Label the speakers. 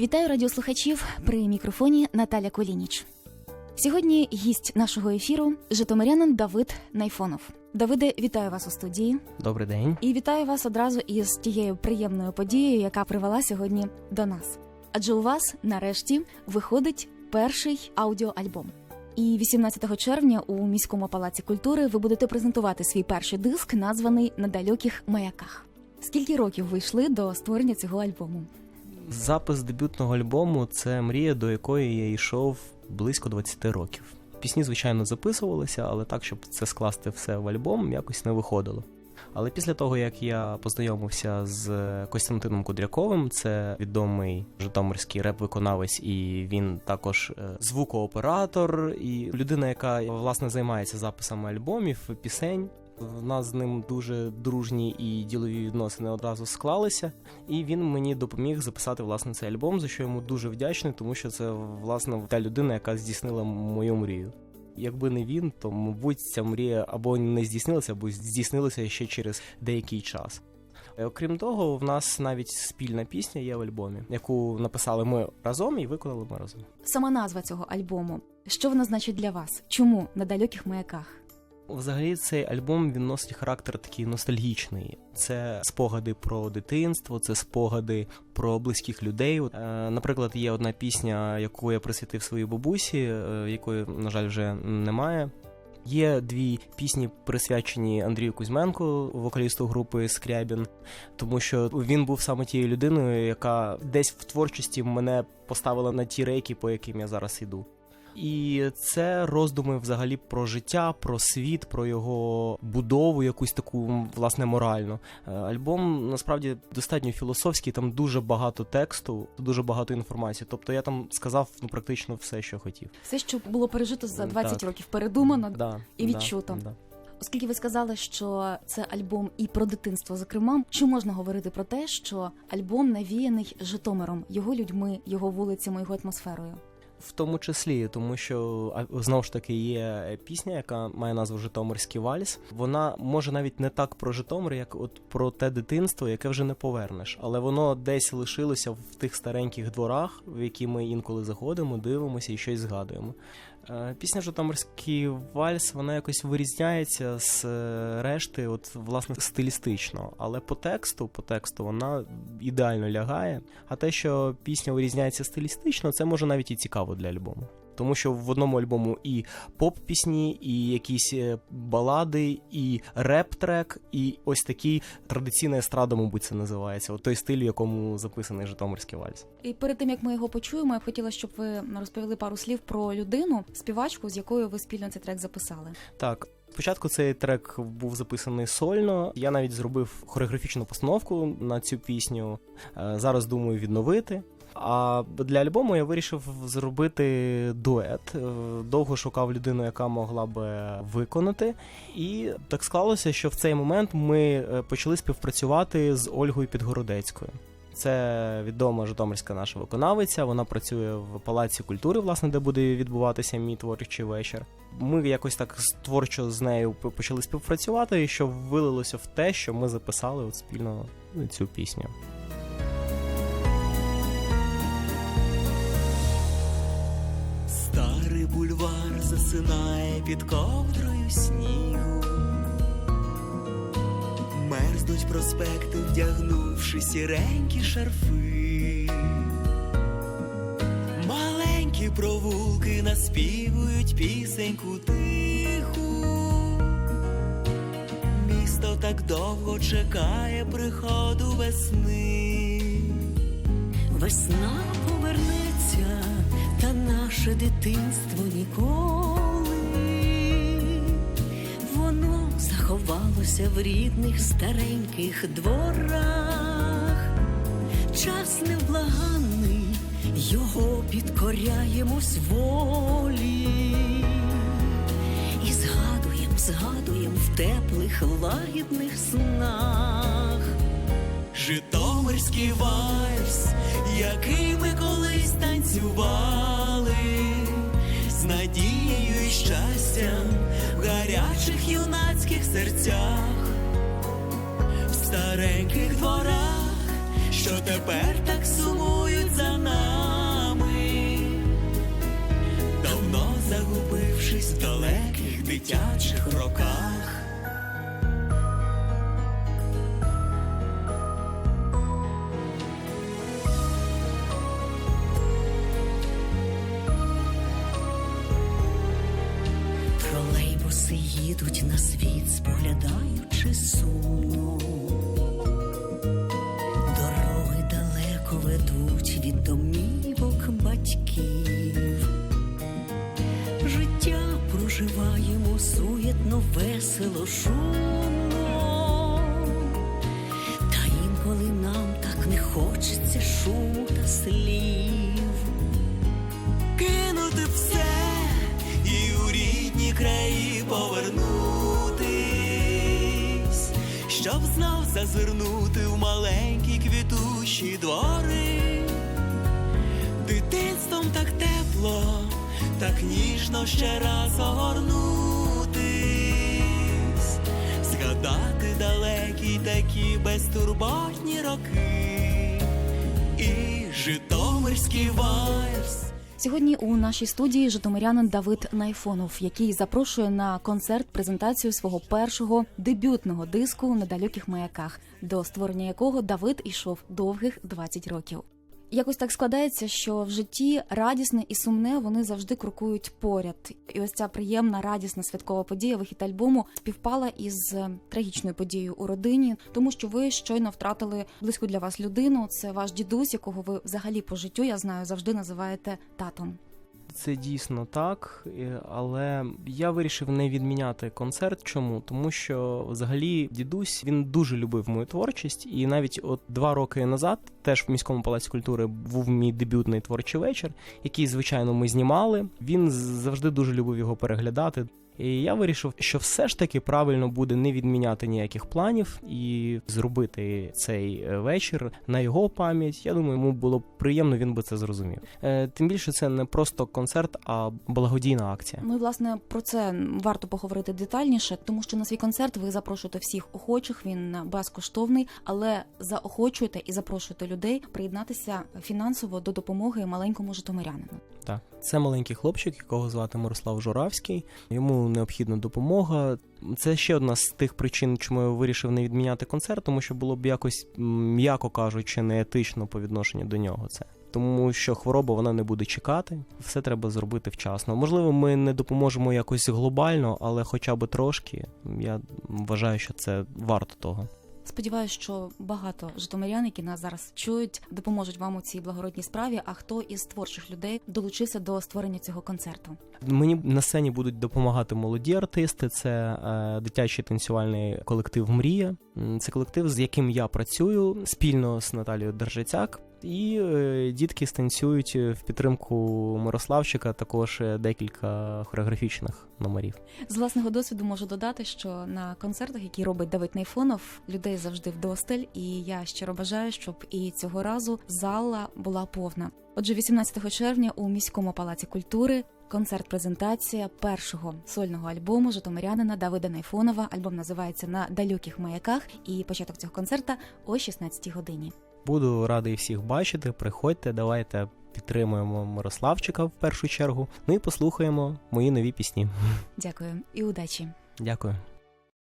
Speaker 1: Вітаю радіослухачів при мікрофоні Наталя Колініч. Сьогодні гість нашого ефіру житомирянин Давид Найфонов. Давиде, вітаю вас у студії
Speaker 2: Добрий день.
Speaker 1: і вітаю вас одразу із тією приємною подією, яка привела сьогодні до нас. Адже у вас нарешті виходить перший аудіоальбом. І 18 червня у міському палаці культури ви будете презентувати свій перший диск, названий На далеких маяках. Скільки років ви йшли до створення цього альбому?
Speaker 2: Запис дебютного альбому це мрія, до якої я йшов близько 20 років. Пісні, звичайно, записувалися, але так, щоб це скласти все в альбом, якось не виходило. Але після того, як я познайомився з Костянтином Кудряковим, це відомий житомирський реп-виконавець, і він також е, звукооператор, і людина, яка власне займається записами альбомів, пісень. В нас з ним дуже дружні і ділові відносини одразу склалися, і він мені допоміг записати власне цей альбом, за що йому дуже вдячний, тому що це власне та людина, яка здійснила мою мрію. Якби не він, то мабуть ця мрія або не здійснилася, або здійснилася ще через деякий час. Е, Окрім того, в нас навіть спільна пісня є в альбомі, яку написали ми разом і виконали ми разом.
Speaker 1: Сама назва цього альбому. Що вона значить для вас? Чому на далеких маяках?
Speaker 2: Взагалі, цей альбом він носить характер такий ностальгічний. Це спогади про дитинство, це спогади про близьких людей. Е, Наприклад, є одна пісня, яку я присвятив своїй бабусі, е, якої, на жаль, вже немає. Є дві пісні, присвячені Андрію Кузьменку, вокалісту групи Скрябін, тому що він був саме тією людиною, яка десь в творчості мене поставила на ті рейки, по яким я зараз іду. І це роздуми взагалі про життя, про світ, про його будову, якусь таку власне моральну. Е, Альбом насправді достатньо філософський, там дуже багато тексту, дуже багато інформації. Тобто я там сказав ну практично все, що хотів.
Speaker 1: Все, що було пережито за 20
Speaker 2: Так.
Speaker 1: років, передумано.
Speaker 2: Да,
Speaker 1: і
Speaker 2: да,
Speaker 1: відчуто.
Speaker 2: Да.
Speaker 1: Оскільки ви сказали, що це альбом і про дитинство, зокрема, чи можна говорити про те, що альбом навіяний Житомиром, його людьми, його вулицями, його атмосферою?
Speaker 2: В тому числі, тому що знову ж таки є пісня, яка має назву Житомирський вальс. Вона може навіть не так про Житомир, як от про те дитинство, яке вже не повернеш, але воно десь лишилося в тих стареньких дворах, в які ми інколи заходимо, дивимося і щось згадуємо. Е, Пісня Житомирський вальс вона якось вирізняється з е, решти, от власне стилістично, але по тексту, по тексту вона ідеально лягає. А те, що пісня вирізняється стилістично, це може навіть і цікаво для альбому. Тому що в одному альбому і поп-пісні, і якісь е, балади, і реп-трек, і ось такий традиційна естрада, мабуть, це називається. От той стиль, в якому записаний Житомирський вальс.
Speaker 1: І перед тим як ми його почуємо, я б хотіла, щоб ви розповіли пару слів про людину, співачку, з якою ви спільно цей трек записали.
Speaker 2: Так. Спочатку цей трек був записаний сольно. Я навіть зробив хореографічну постановку на цю пісню. Е, Зараз думаю відновити. А для альбому я вирішив зробити дует. Е, Довго шукав людину, яка могла би виконати. І так склалося, що в цей момент ми е, почали співпрацювати з Ольгою Підгородецькою. Це відома житомирська наша виконавиця. Вона працює в палаці культури, власне, де буде відбуватися мій творчий вечір. Ми якось так творчо з нею почали співпрацювати, що вилилося в те, що ми записали от спільно цю пісню.
Speaker 3: Бульвар засинає під ковдрою снігу. Мерзнуть проспекти, вдягнувши сіренькі шарфи. Маленькі провулки наспівують пісеньку тиху. Місто так довго чекає приходу весни.
Speaker 4: Весна повернеться, та наше дитинство ніколи. Воно заховалося в рідних стареньких дворах. Час невблаганний, його підкоряємось волі. І згадуєм, згадуєм в теплих лагідних снах.
Speaker 3: Житомирський вальс, який щастям в гарячих юнацьких серцях, в стареньких дворах, що тепер так сумують за нами, давно загубившись в далеких дитячих роках.
Speaker 4: Їдуть на світ, споглядаючи сумно. Дороги далеко ведуть від домівок батьків. Життя проживаємо суєтно, весело, шумно.
Speaker 3: Повернутись, щоб знов зазирнути в маленькі квітучі двори. Дитинством так тепло, так ніжно ще раз огорнутись, згадати далекі такі безтурботні роки і житомирський вальс.
Speaker 1: Сьогодні у нашій студії житомирянин Давид Найфонов, який запрошує на концерт презентацію свого першого дебютного диску на далеких маяках, до створення якого Давид ішов довгих 20 років. Якось так складається, що в житті радісне і сумне вони завжди крокують поряд. І ось ця приємна, радісна святкова подія, вихід альбому, співпала із е, трагічною подією у родині, тому що ви щойно втратили близьку для вас людину. Це ваш дідусь, якого ви взагалі по життю, я знаю, завжди називаєте татом.
Speaker 2: Це дійсно так, але я вирішив не відміняти концерт. Чому? Тому що взагалі дідусь він дуже любив мою творчість, і навіть от два роки назад, теж в міському палаці культури, був мій дебютний творчий вечір, який, звичайно, ми знімали. Він завжди дуже любив його переглядати. І я вирішив, що все ж таки правильно буде не відміняти ніяких планів і зробити цей е, вечір на його пам'ять. Я думаю, йому було б приємно, він би це зрозумів. Е, тим більше це не просто концерт, а благодійна акція.
Speaker 1: І власне про це варто поговорити детальніше, тому що на свій концерт ви запрошуєте всіх охочих. Він безкоштовний, але заохочуєте і запрошуєте людей приєднатися фінансово до допомоги маленькому житомирянину.
Speaker 2: Так, це маленький хлопчик, якого звати Мирослав Журавський. Йому необхідна допомога. Це ще одна з тих причин, чому я вирішив не відміняти концерт, тому що було б якось, м'яко кажучи, неетично по відношенню до нього це. Тому що хвороба вона не буде чекати, все треба зробити вчасно. Можливо, ми не допоможемо якось глобально, але хоча б трошки. Я вважаю, що це варто того.
Speaker 1: Сподіваюсь, що багато житомирян, які нас зараз чують, допоможуть вам у цій благородній справі. А хто із творчих людей долучився до створення цього концерту?
Speaker 2: Мені на сцені будуть допомагати молоді артисти. Це е, дитячий танцювальний колектив Мрія. Це колектив, з яким я працюю спільно з Наталією Держицяк. І е, дітки станцюють в підтримку Мирославчика також е, декілька хореографічних номерів.
Speaker 1: З власного досвіду можу додати, що на концертах, які робить Давид Найфонов, людей завжди вдосталь, і я щиро бажаю, щоб і цього разу зала була повна. Отже, 18 червня у міському палаці культури концерт-презентація першого сольного альбому житомирянина Давида Найфонова. Альбом називається На далеких маяках, і початок цього концерта о 16 годині.
Speaker 2: Буду радий всіх бачити. Приходьте, давайте підтримуємо Мирославчика в першу чергу. Ну і послухаємо мої нові пісні.
Speaker 1: Дякую і удачі!
Speaker 2: Дякую.